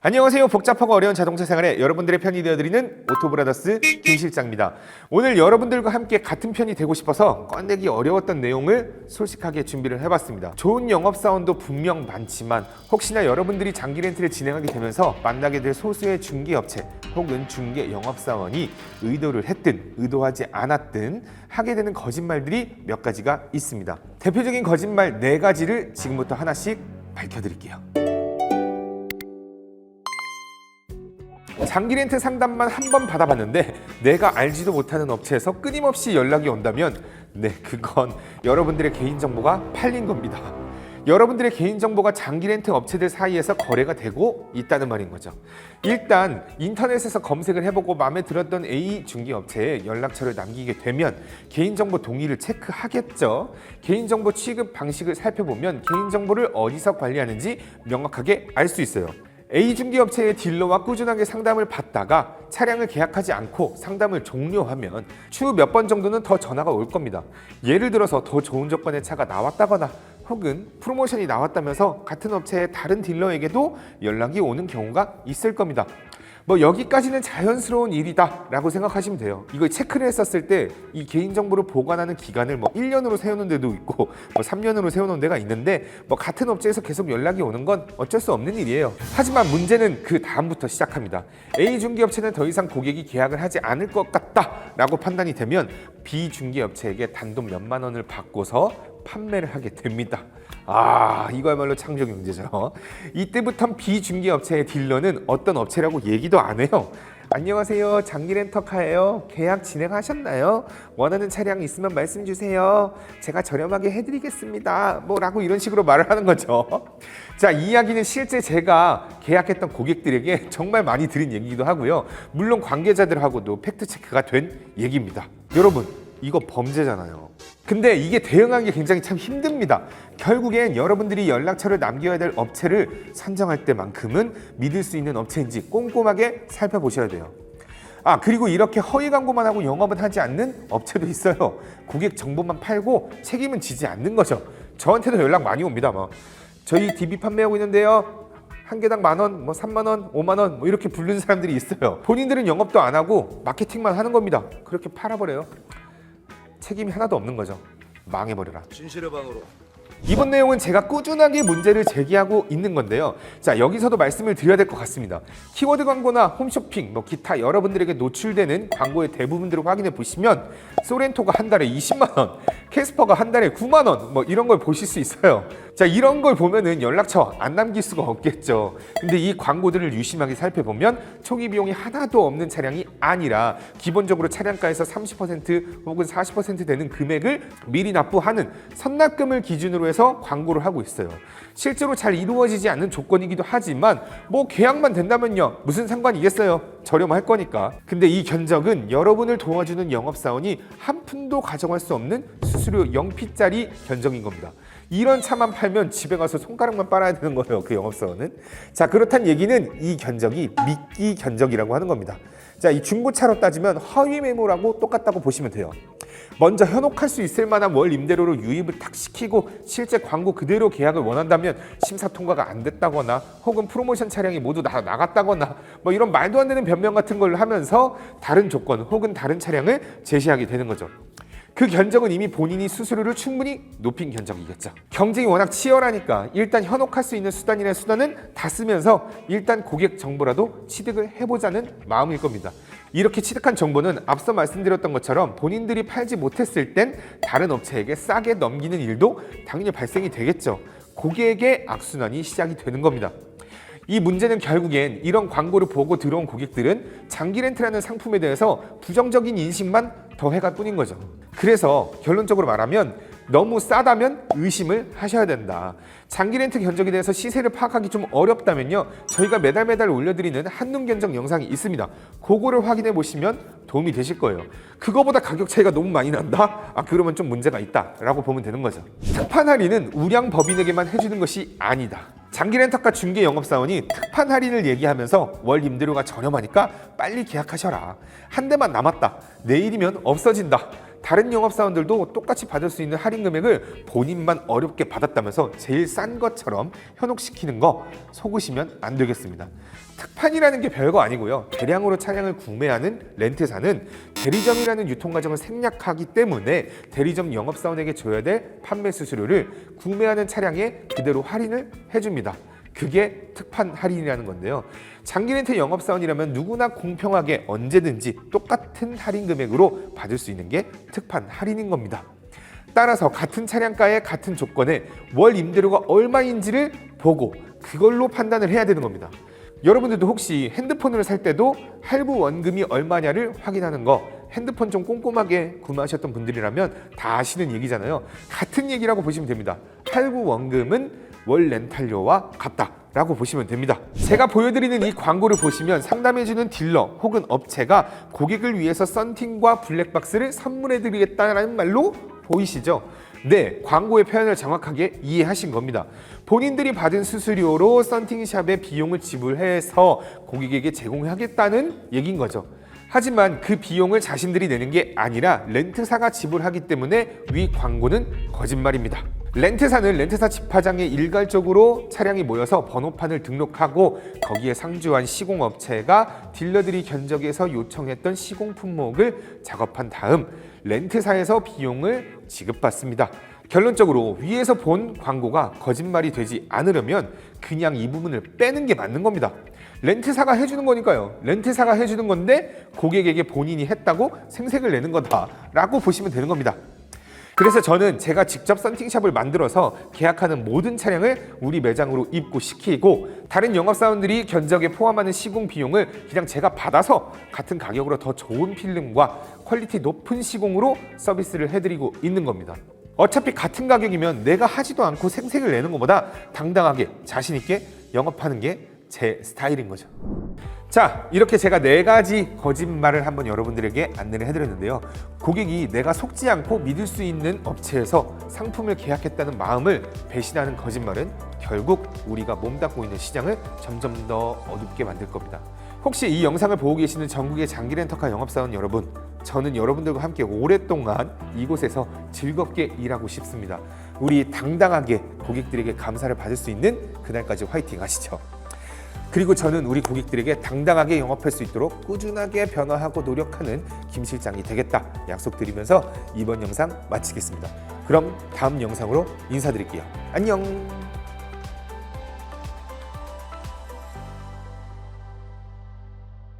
안녕하세요. 복잡하고 어려운 자동차 생활에 여러분들의 편이 되어드리는 오토브라더스 김 실장입니다. 오늘 여러분들과 함께 같은 편이 되고 싶어서 꺼내기 어려웠던 내용을 솔직하게 준비를 해봤습니다. 좋은 영업사원도 분명 많지만 혹시나 여러분들이 장기 렌트를 진행하게 되면서 만나게 될 소수의 중개업체 혹은 중개 영업사원이 의도를 했든 의도하지 않았든 하게 되는 거짓말들이 몇 가지가 있습니다. 대표적인 거짓말 네 가지를 지금부터 하나씩 밝혀드릴게요. 장기 렌트 상담만 한 번 받아봤는데 내가 알지도 못하는 업체에서 끊임없이 연락이 온다면 네 그건 여러분들의 개인정보가 팔린 겁니다. 여러분들의 개인정보가 장기 렌트 업체들 사이에서 거래가 되고 있다는 말인 거죠. 일단 인터넷에서 검색을 해보고 마음에 들었던 A 중개업체에 연락처를 남기게 되면 개인정보 동의를 체크하겠죠. 개인정보 취급 방식을 살펴보면 개인정보를 어디서 관리하는지 명확하게 알 수 있어요. A 중개업체의 딜러와 꾸준하게 상담을 받다가 차량을 계약하지 않고 상담을 종료하면 추후 몇 번 정도는 더 전화가 올 겁니다. 예를 들어서 더 좋은 조건의 차가 나왔다거나 혹은 프로모션이 나왔다면서 같은 업체의 다른 딜러에게도 연락이 오는 경우가 있을 겁니다. 뭐 여기까지는 자연스러운 일이다 라고 생각하시면 돼요. 이거 체크를 했었을 때 이 개인정보를 보관하는 기간을 뭐 1년으로 세우는 데도 있고 뭐 3년으로 세우는 데가 있는데 뭐 같은 업체에서 계속 연락이 오는 건 어쩔 수 없는 일이에요. 하지만 문제는 그 다음부터 시작합니다. A 중개업체는 더 이상 고객이 계약을 하지 않을 것 같다 라고 판단이 되면 B 중개업체에게 단돈 몇만 원을 받고서 판매를 하게 됩니다. 아, 이거야말로 창조 경제죠. 이때부터 비중개업체의 딜러는 어떤 업체라고 얘기도 안 해요. 안녕하세요. 장기 렌터카예요. 계약 진행하셨나요? 원하는 차량 있으면 말씀 주세요. 제가 저렴하게 해드리겠습니다. 뭐라고 이런 식으로 말을 하는 거죠. 자, 이 이야기는 실제 제가 계약했던 고객들에게 정말 많이 들은 얘기기도 하고요. 물론 관계자들하고도 팩트 체크가 된 얘기입니다. 여러분, 이거 범죄잖아요. 근데 이게 대응하기 굉장히 참 힘듭니다. 결국엔 여러분들이 연락처를 남겨야 될 업체를 선정할 때만큼은 믿을 수 있는 업체인지 꼼꼼하게 살펴보셔야 돼요. 아, 그리고 이렇게 허위 광고만 하고 영업은 하지 않는 업체도 있어요. 고객 정보만 팔고 책임은 지지 않는 거죠. 저한테도 연락 많이 옵니다. 뭐 저희 DB 판매하고 있는데요. 한 개당 만 원, 뭐 3만 원, 5만 원, 뭐 이렇게 부르는 사람들이 있어요. 본인들은 영업도 안 하고 마케팅만 하는 겁니다. 그렇게 팔아버려요. 책임이 하나도 없는 거죠. 망해버려라. 진실의 방으로 이번 내용은 제가 꾸준하게 문제를 제기하고 있는 건데요. 자, 여기서도 말씀을 드려야 될 것 같습니다. 키워드 광고나 홈쇼핑, 뭐 기타 여러분들에게 노출되는 광고의 대부분들을 확인해 보시면 소렌토가 한 달에 20만 원, 캐스퍼가 한 달에 9만 원, 뭐 이런 걸 보실 수 있어요. 자, 이런 걸 보면은 연락처 안 남길 수가 없겠죠. 근데 이 광고들을 유심하게 살펴보면 초기 비용이 하나도 없는 차량이 아니라 기본적으로 차량가에서 30% 혹은 40% 되는 금액을 미리 납부하는 선납금을 기준으로 해서 광고를 하고 있어요. 실제로 잘 이루어지지 않는 조건이기도 하지만 뭐 계약만 된다면요. 무슨 상관이겠어요. 저렴할 거니까. 근데 이 견적은 여러분을 도와주는 영업사원이 한 푼도 가져갈 수 없는 수수료 0피짜리 견적인 겁니다. 이런 차만 팔면 집에 가서 손가락만 빨아야 되는 거예요. 그 영업사원은. 자, 그렇단 얘기는 이 견적이 미끼 견적이라고 하는 겁니다. 자, 이 중고차로 따지면 허위 매물하고 똑같다고 보시면 돼요. 먼저 현혹할 수 있을 만한 월 임대료로 유입을 탁 시키고 실제 광고 그대로 계약을 원한다면 심사 통과가 안 됐다거나 혹은 프로모션 차량이 모두 나, 나갔다거나 뭐 이런 말도 안 되는 변명 같은 걸 하면서 다른 조건 혹은 다른 차량을 제시하게 되는 거죠. 그 견적은 이미 본인이 수수료를 충분히 높인 견적이겠죠. 경쟁이 워낙 치열하니까 일단 현혹할 수 있는 수단이나 수단은 다 쓰면서 일단 고객 정보라도 취득을 해보자는 마음일 겁니다. 이렇게 취득한 정보는 앞서 말씀드렸던 것처럼 본인들이 팔지 못했을 땐 다른 업체에게 싸게 넘기는 일도 당연히 발생이 되겠죠. 고객의 악순환이 시작이 되는 겁니다. 이 문제는 결국엔 이런 광고를 보고 들어온 고객들은 장기 렌트라는 상품에 대해서 부정적인 인식만 더해갈 뿐인 거죠. 그래서 결론적으로 말하면 너무 싸다면 의심을 하셔야 된다. 장기 렌트 견적에 대해서 시세를 파악하기 좀 어렵다면요. 저희가 매달 매달 올려드리는 한눈 견적 영상이 있습니다. 그거를 확인해 보시면 도움이 되실 거예요. 그거보다 가격 차이가 너무 많이 난다? 아, 그러면 좀 문제가 있다 라고 보면 되는 거죠. 특판 할인은 우량 법인에게만 해주는 것이 아니다. 장기 렌터카 중개 영업사원이 특판 할인을 얘기하면서 월 임대료가 저렴하니까 빨리 계약하셔라. 한 대만 남았다. 내일이면 없어진다. 다른 영업사원들도 똑같이 받을 수 있는 할인 금액을 본인만 어렵게 받았다면서 제일 싼 것처럼 현혹시키는 거 속으시면 안 되겠습니다. 특판이라는 게 별거 아니고요. 대량으로 차량을 구매하는 렌트사는 대리점이라는 유통 과정을 생략하기 때문에 대리점 영업사원에게 줘야 될 판매 수수료를 구매하는 차량에 그대로 할인을 해줍니다. 그게 특판 할인이라는 건데요. 장기 렌트 영업사원이라면 누구나 공평하게 언제든지 똑같은 할인 금액으로 받을 수 있는 게 특판 할인인 겁니다. 따라서 같은 차량가에 같은 조건에 월 임대료가 얼마인지를 보고 그걸로 판단을 해야 되는 겁니다. 여러분들도 혹시 핸드폰을 살 때도 할부 원금이 얼마냐를 확인하는 거 핸드폰 좀 꼼꼼하게 구매하셨던 분들이라면 다 아시는 얘기잖아요. 같은 얘기라고 보시면 됩니다. 할부 원금은 월 렌탈료와 같다 라고 보시면 됩니다. 제가 보여드리는 이 광고를 보시면 상담해주는 딜러 혹은 업체가 고객을 위해서 썬팅과 블랙박스를 선물해드리겠다는 말로 보이시죠? 네, 광고의 표현을 정확하게 이해하신 겁니다. 본인들이 받은 수수료로 썬팅샵의 비용을 지불해서 고객에게 제공하겠다는 얘기인 거죠. 하지만 그 비용을 자신들이 내는 게 아니라 렌트사가 지불하기 때문에 위 광고는 거짓말입니다. 렌트사는 렌트사 집화장에 일괄적으로 차량이 모여서 번호판을 등록하고 거기에 상주한 시공업체가 딜러들이 견적에서 요청했던 시공 품목을 작업한 다음 렌트사에서 비용을 지급받습니다. 결론적으로 위에서 본 광고가 거짓말이 되지 않으려면 그냥 이 부분을 빼는 게 맞는 겁니다. 렌트사가 해주는 거니까요. 렌트사가 해주는 건데 고객에게 본인이 했다고 생색을 내는 거다라고 보시면 되는 겁니다. 그래서 저는 제가 직접 썬팅샵을 만들어서 계약하는 모든 차량을 우리 매장으로 입고시키고 다른 영업사원들이 견적에 포함하는 시공 비용을 그냥 제가 받아서 같은 가격으로 더 좋은 필름과 퀄리티 높은 시공으로 서비스를 해드리고 있는 겁니다. 어차피 같은 가격이면 내가 하지도 않고 생색을 내는 것보다 당당하게 자신 있게 영업하는 게 제 스타일인 거죠. 자, 이렇게 제가 네 가지 거짓말을 한번 여러분들에게 안내를 해드렸는데요. 고객이 내가 속지 않고 믿을 수 있는 업체에서 상품을 계약했다는 마음을 배신하는 거짓말은 결국 우리가 몸담고 있는 시장을 점점 더 어둡게 만들 겁니다. 혹시 이 영상을 보고 계시는 전국의 장기 렌터카 영업사원 여러분, 저는 여러분들과 함께 오랫동안 이곳에서 즐겁게 일하고 싶습니다. 우리 당당하게 고객들에게 감사를 받을 수 있는 그날까지 화이팅 하시죠. 그리고 저는 우리 고객들에게 당당하게 영업할 수 있도록 꾸준하게 변화하고 노력하는 김 실장이 되겠다 약속드리면서 이번 영상 마치겠습니다. 그럼 다음 영상으로 인사드릴게요. 안녕.